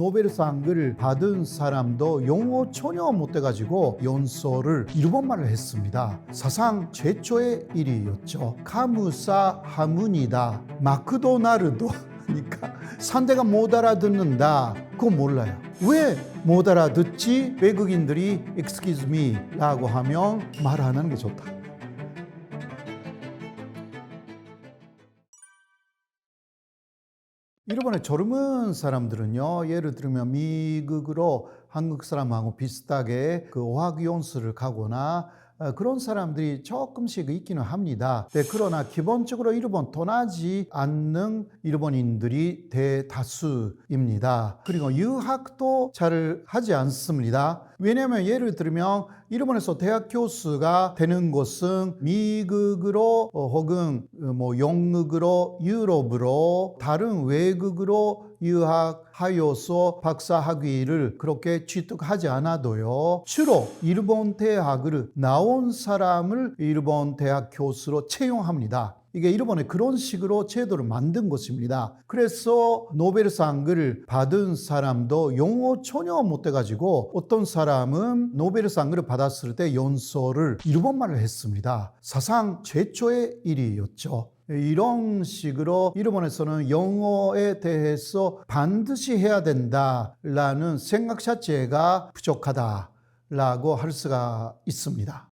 노벨상을 받은 사람도 영어 전혀 못돼가지고 연설을 일본말로 했습니다. 사상 최초의 일이었죠. 카무사 하문이다. 마크도나르도 그러니까 상대가 못 알아듣는다. 그거 몰라요. 왜 못 알아듣지? 외국인들이 excuse me 라고 하면 말 안 하는 게 좋다. 일본의 젊은 사람들은요, 예를 들면 미국으로 한국 사람하고 비슷하게 그 어학 연수를 가거나 어, 그런 사람들이 조금씩 있기는 합니다. 네, 그러나 기본적으로 일본 떠나지 않는 일본인들이 대다수입니다. 그리고 유학도 잘 하지 않습니다. 왜냐하면 예를 들면 일본에서 대학 교수가 되는 것은 미국으로 어, 혹은 뭐 영국으로 유럽으로 다른 외국으로 유학하여서 박사 학위를 그렇게 취득하지 않아도요. 주로 일본 대학을 나온 사람을 일본 대학 교수로 채용합니다. 이게 일본에 그런 식으로 제도를 만든 것입니다. 그래서 노벨상을 받은 사람도 영어 전혀 못돼가지고 어떤 사람은 노벨상을 받았을 때 연설을 일본말로 했습니다. 사상 최초의 일이었죠. 이런 식으로 일본에서는 영어에 대해서 반드시 해야 된다라는 생각 자체가 부족하다라고 할 수가 있습니다.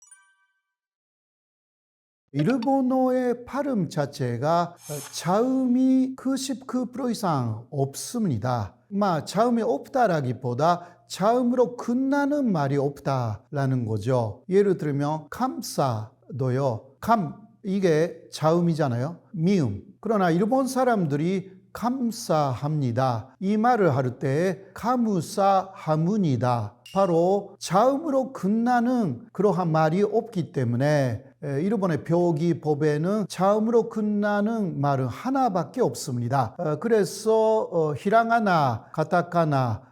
일본어의 발음 자체가 자음이 99% 이상 없습니다. 마 자음이 없다라기보다 자음으로 끝나는 말이 없다라는 거죠. 예를 들면 감사도요. 감 이게 자음이잖아요. 미음. 그러나 일본 사람들이 감사합니다. 이 말을 할때 카무사하문이다. 바로 자음으로 끝나는 그러한 말이 없기 때문에 일본의 표기 법에는 자음으로 끝나는 말은 하나밖에 없습니다. 어, 그래서 어, 히라가나, 가타카나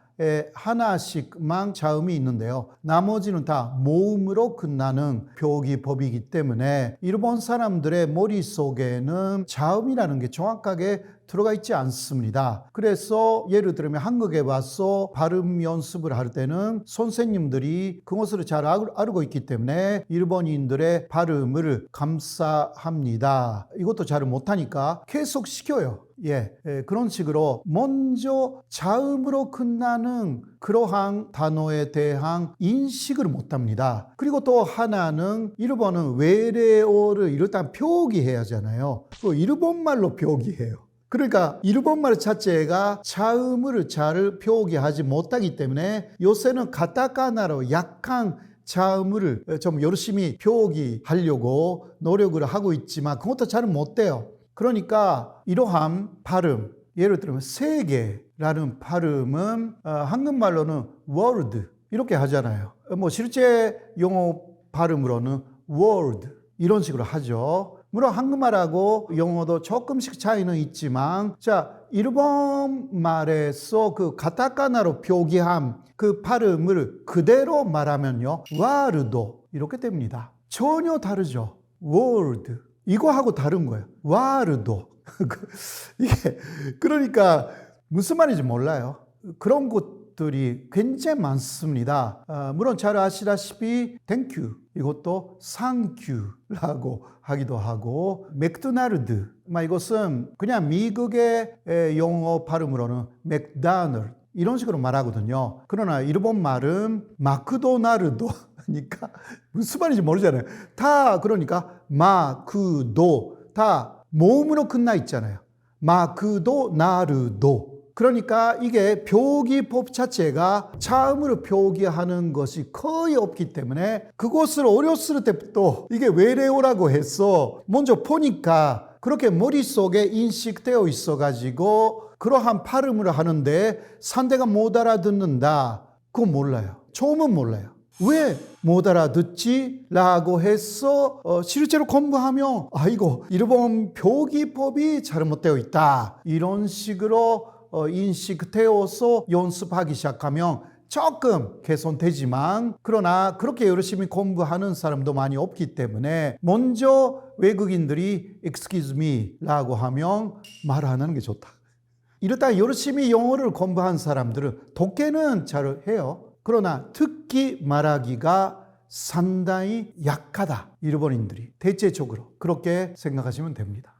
하나씩만 자음이 있는데요. 나머지는 다 모음으로 끝나는 표기법이기 때문에 일본 사람들의 머릿속에는 자음이라는 게 정확하게 들어가 있지 않습니다. 그래서 예를 들면 한국에 와서 발음 연습을 할 때는 선생님들이 그것을 잘 알고 있기 때문에 일본인들의 발음을 감사합니다. 이것도 잘 못하니까 계속 시켜요. 예, 예, 그런 식으로 먼저 자음으로 끝나는 그러한 단어에 대한 인식을 못합니다. 그리고 또 하나는 일본은 외래어를 일단 표기해야 하잖아요. 그 일본말로 표기해요. 그러니까 일본말 자체가 자음을 잘 표기 하지 못하기 때문에 요새는 가타카나로 약간 자음을 좀 열심히 표기하려고 노력을 하고 있지만 그것도 잘 못돼요. 그러니까 이러한 발음, 예를 들면 세계라는 발음은 어, 한국말로는 world 이렇게 하잖아요. 뭐 실제 영어 발음으로는 world 이런 식으로 하죠. 물론 한국말하고 영어도 조금씩 차이는 있지만 자 일본말에서 그 가타카나로 표기한 그 발음을 그대로 말하면요 와르도 이렇게 됩니다. 전혀 다르죠. world 이거하고 다른 거예요. 와르도 이게 그러니까 무슨 말인지 몰라요. 그런 것들이 굉장히 많습니다. 어, 물론 잘 아시다시피 you 이것도 you라고 하기도 하고 맥도날드 막 이것은 그냥 미국의 영어 발음으로는 맥다널 이런 식으로 말하거든요. 그러나 일본 말은 마크도나르도 그러니까 무슨 말인지 모르잖아요. 다 그러니까 마크도 다 모음으로 끝나 있잖아요. 마크도 나르도. 그러니까 이게 표기법 자체가 자음으로 표기하는 것이 거의 없기 때문에 그것을 어렸을 때부터 이게 외래어라고 해서 먼저 보니까 그렇게 머릿속에 인식되어 있어 가지고 그러한 발음을 하는데 상대가 못 알아듣는다. 그거 몰라요. 처음은 몰라요. 왜 못 알아듣지? 라고 해서 어, 실제로 공부하면 아 이거 일본 표기법이 잘못되어 있다. 이런 식으로 어, 인식되어서 연습하기 시작하면 조금 개선되지만 그러나 그렇게 열심히 공부하는 사람도 많이 없기 때문에 먼저 외국인들이 excuse me 라고 하면 말 안 하는 게 좋다. 이렇다 열심히 영어를 공부한 사람들은 독해는 잘 해요. 그러나 특히 말하기가 상당히 약하다. 일본인들이 대체적으로 그렇게 생각하시면 됩니다.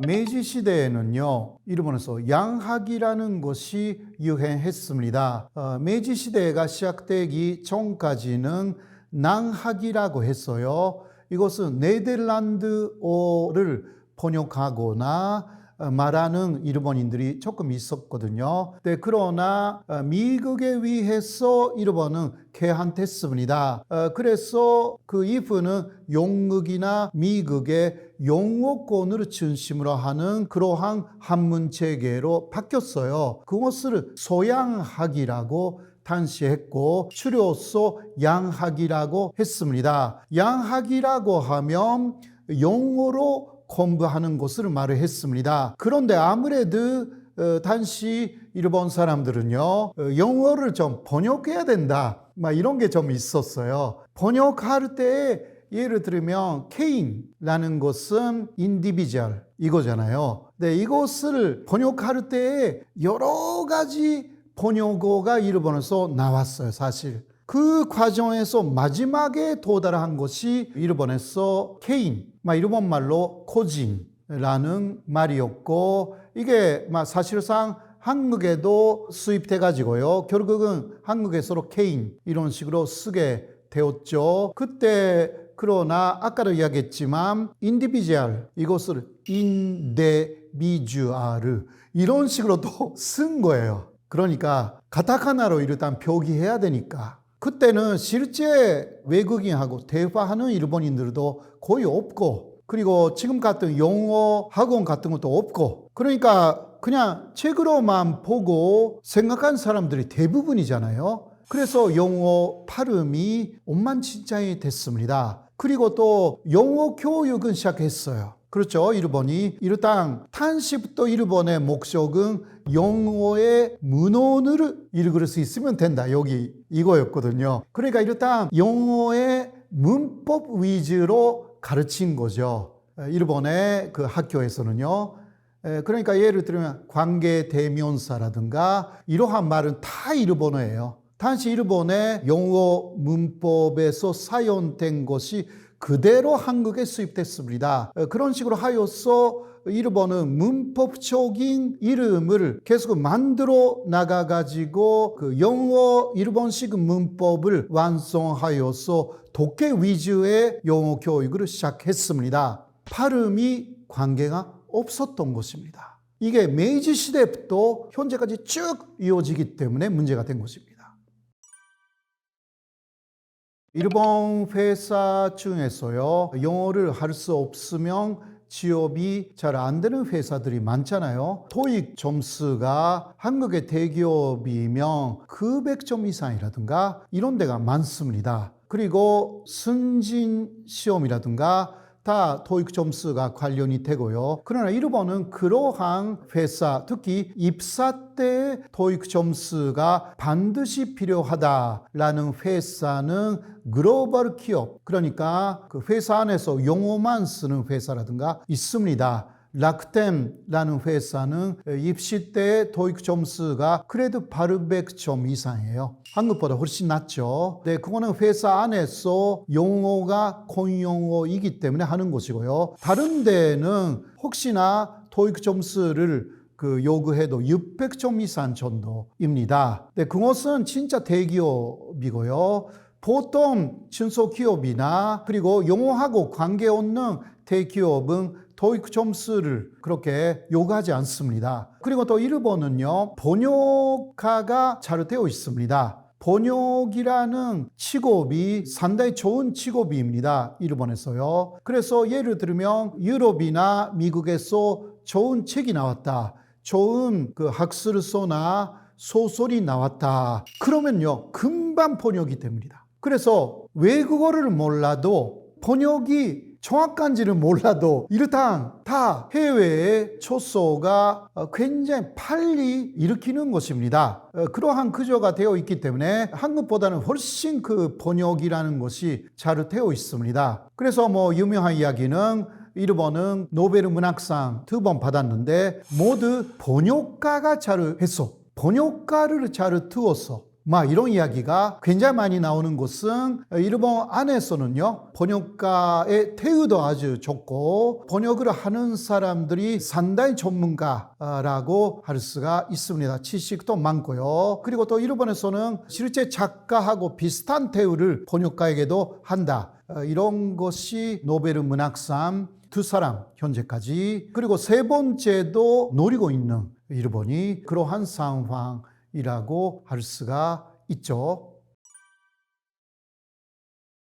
메이지 시대에는요, 일본에서 양학이라는 것이 유행했습니다. 어, 메이지 시대가 시작되기 전까지는 낭학이라고 했어요. 이것은 네덜란드어를 번역하거나 어, 말하는 일본인들이 조금 있었거든요. 네, 그러나 어, 미국에 의해서 일본은 개한됐습니다. 어, 그래서 그 이후는 영국이나 미국의 영어권을 중심으로 하는 그러한 한문 체계로 바뀌었어요. 그것을 소양학이라고 단시했고 줄여서 양학이라고 했습니다. 양학이라고 하면 영어로 공부하는 것을 말을 했습니다. 그런데 아무래도 어, 당시 일본 사람들은요 어, 영어를 좀 번역해야 된다. 막 이런 게 좀 있었어요. 번역할 때 예를 들면 개인라는 것은 인디비주얼 이거잖아요. 네, 이것을 번역할 때 여러 가지 번역어가 일본에서 나왔어요, 사실. 그 과정에서 마지막에 도달한 것이 일본에서 개인, 막 일본 말로 코진이라는 말이었고 이게 막 사실상 한국에도 수입돼 가지고요. 결국은 한국에서로 개인 이런 식으로 쓰게 되었죠. 그때 그러나 아까도 이야기했지만 인디비주얼 이것을 인데비주얼 이런 식으로 또 쓴 거예요. 그러니까 가타카나로 일단 표기해야 되니까 그때는 실제 외국인하고 대화하는 일본인들도 거의 없고 그리고 지금 같은 영어 학원 같은 것도 없고 그러니까 그냥 책으로만 보고 생각한 사람들이 대부분이잖아요. 그래서 영어 발음이 엉망진창이 됐습니다. 그리고 또 영어 교육은 시작했어요. 그렇죠. 일본이 일단 탄시부터 일본의 목적은 영어의 문헌을 읽을 수 있으면 된다. 여기 이거였거든요. 그러니까 일단 영어의 문법 위주로 가르친 거죠. 일본의 그 학교에서는요. 그러니까 예를 들면 관계 대명사라든가 이러한 말은 다 일본어예요. 단지 일본의 영어 문법에서 사용된 것이 그대로 한국에 수입됐습니다. 그런 식으로 하여서 일본은 문법적인 이름을 계속 만들어 나가가지고 그 영어 일본식 문법을 완성하여서 독해 위주의 영어 교육을 시작했습니다. 발음이 관계가 없었던 것입니다. 이게 메이지 시대부터 현재까지 쭉 이어지기 때문에 문제가 된 것입니다. 일본 회사 중에서요, 영어를 할 수 없으면 취업이 잘 안 되는 회사들이 많잖아요. 토익 점수가 한국의 대기업이면 900점 이상이라든가 이런 데가 많습니다. 그리고 승진 시험이라든가 다 토익 점수가 관련이 되고요. 그러나 일본은 그러한 회사, 특히 입사 때 토익 점수가 반드시 필요하다라는 회사는 글로벌 기업, 그러니까 그 회사 안에서 영어만 쓰는 회사라든가 있습니다. 락템라는 회사는 입시 때 토익 점수가 그래도 800점 이상이에요. 한국보다 훨씬 낮죠. 네, 그거는 회사 안에서 영어가 공용어이기 때문에 하는 것이고요. 다른 데는 혹시나 토익 점수를 그 요구해도 600점 이상 정도입니다. 네, 그것은 진짜 대기업이고요. 보통 중소기업이나 그리고 영어하고 관계없는 대기업은 토익 점수를 그렇게 요구하지 않습니다. 그리고 또 일본은요, 번역가가 잘 되어 있습니다. 번역이라는 직업이 상당히 좋은 직업입니다. 일본에서요. 그래서 예를 들면 유럽이나 미국에서 좋은 책이 나왔다. 좋은 그 학술서나 소설이 나왔다. 그러면요, 금방 번역이 됩니다. 그래서 외국어를 몰라도 번역이 정확한지는 몰라도 일단 다 해외의 초소가 굉장히 빨리 일으키는 것입니다. 어, 그러한 구조가 되어 있기 때문에 한국보다는 훨씬 그 번역이라는 것이 잘 되어 있습니다. 그래서 뭐 유명한 이야기는 일본은 노벨 문학상 두 번 받았는데 모두 번역가가 잘했어. 번역가를 잘 두었어. 막 이런 이야기가 굉장히 많이 나오는 곳은 일본 안에서는요 번역가의 태우도 아주 좋고 번역을 하는 사람들이 상당히 전문가라고 할 수가 있습니다. 지식도 많고요. 그리고 또 일본에서는 실제 작가하고 비슷한 태우를 번역가에게도 한다. 어, 이런 것이 노벨 문학상 두 사람 현재까지 그리고 세 번째도 노리고 있는 일본이 그러한 상황 이라고 할 수가 있죠.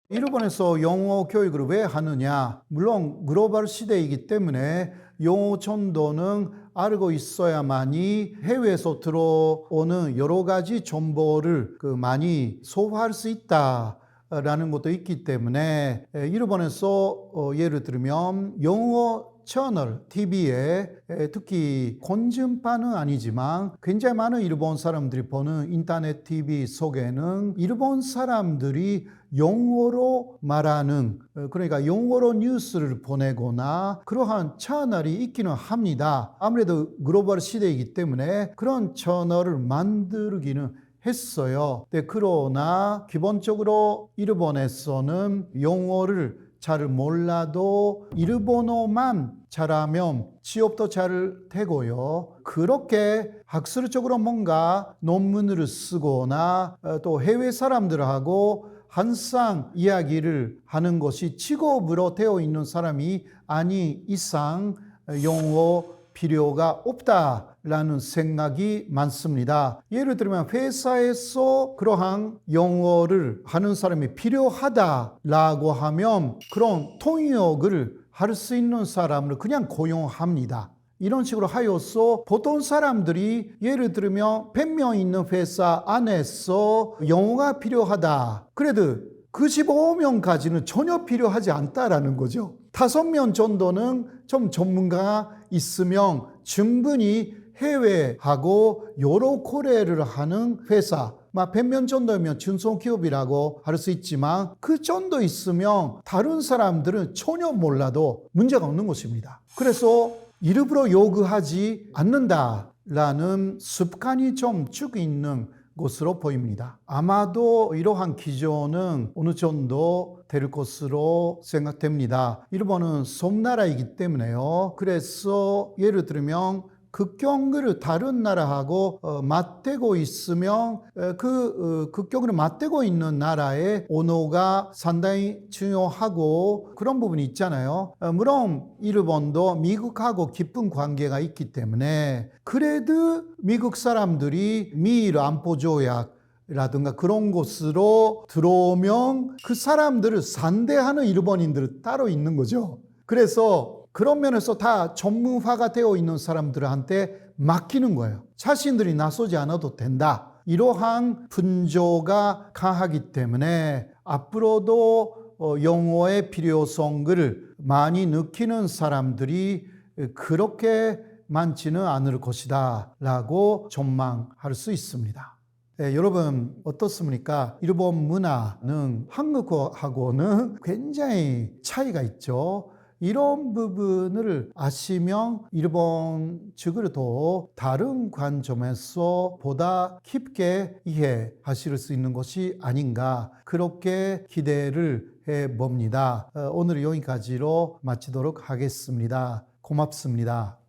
일본에서 영어 교육을 왜 하느냐? 물론 글로벌 시대이기 때문에 영어 정도는 알고 있어야만이 해외에서 들어오는 여러 가지 정보를 그 많이 소화할 수 있다. 라는 것도 있기 때문에 에, 일본에서 어, 예를 들면 영어 채널 TV에 특히 건전판은 아니지만 굉장히 많은 일본 사람들이 보는 인터넷 TV 속에는 일본 사람들이 영어로 말하는 어, 그러니까 영어로 뉴스를 보내거나 그러한 채널이 있기는 합니다. 아무래도 글로벌 시대이기 때문에 그런 채널을 만들기는 했어요. 네, 그러나 기본적으로 일본에서는 영어를 잘 몰라도 일본어만 잘하면 취업도 잘 되고요. 그렇게 학술적으로 뭔가 논문을 쓰거나 어, 또 해외 사람들하고 항상 이야기를 하는 것이 직업으로 되어 있는 사람이 아니 이상 영어 필요가 없다 라는 생각이 많습니다. 예를 들면 회사에서 그러한 영어를 하는 사람이 필요하다라고 하면 그런 통역을 할 수 있는 사람을 그냥 고용합니다. 이런 식으로 하여서 보통 사람들이 예를 들면 100명 있는 회사 안에서 영어가 필요하다. 그래도 95명까지는 전혀 필요하지 않다라는 거죠. 다섯 명 정도는 좀 전문가가 있으면 충분히 해외하고 여러 거래를 하는 회사, 막 100명 정도면 중소기업이라고 할 수 있지만 그 정도 있으면 다른 사람들은 전혀 몰라도 문제가 없는 것입니다. 그래서 일부러 요구하지 않는다라는 습관이 좀쭉 있는 것으로 보입니다. 아마도 이러한 기조는 어느 정도 될 것으로 생각됩니다. 일본은 섬나라이기 때문에요. 그래서 예를 들면 극경을 다른 나라하고 어, 맞대고 있으면 에, 그 어, 극경을 맞대고 있는 나라의 언어가 상당히 중요하고 그런 부분이 있잖아요. 어, 물론 일본도 미국하고 깊은 관계가 있기 때문에 그래도 미국 사람들이 미일 안보 조약 라든가 그런 곳으로 들어오면 그 사람들을 상대하는 일본인들은 따로 있는 거죠. 그래서 그런 면에서 다 전문화가 되어 있는 사람들한테 맡기는 거예요. 자신들이 나서지 않아도 된다. 이러한 분조가 강하기 때문에 앞으로도 어, 영어의 필요성을 많이 느끼는 사람들이 그렇게 많지는 않을 것이다 라고 전망할 수 있습니다. 네, 여러분 어떻습니까? 일본 문화는 한국어하고는 굉장히 차이가 있죠. 이런 부분을 아시면 일본 더 다른 관점에서 보다 깊게 이해하실 수 있는 것이 아닌가 그렇게 기대를 해 봅니다. 어, 오늘 여기까지로 마치도록 하겠습니다. 고맙습니다.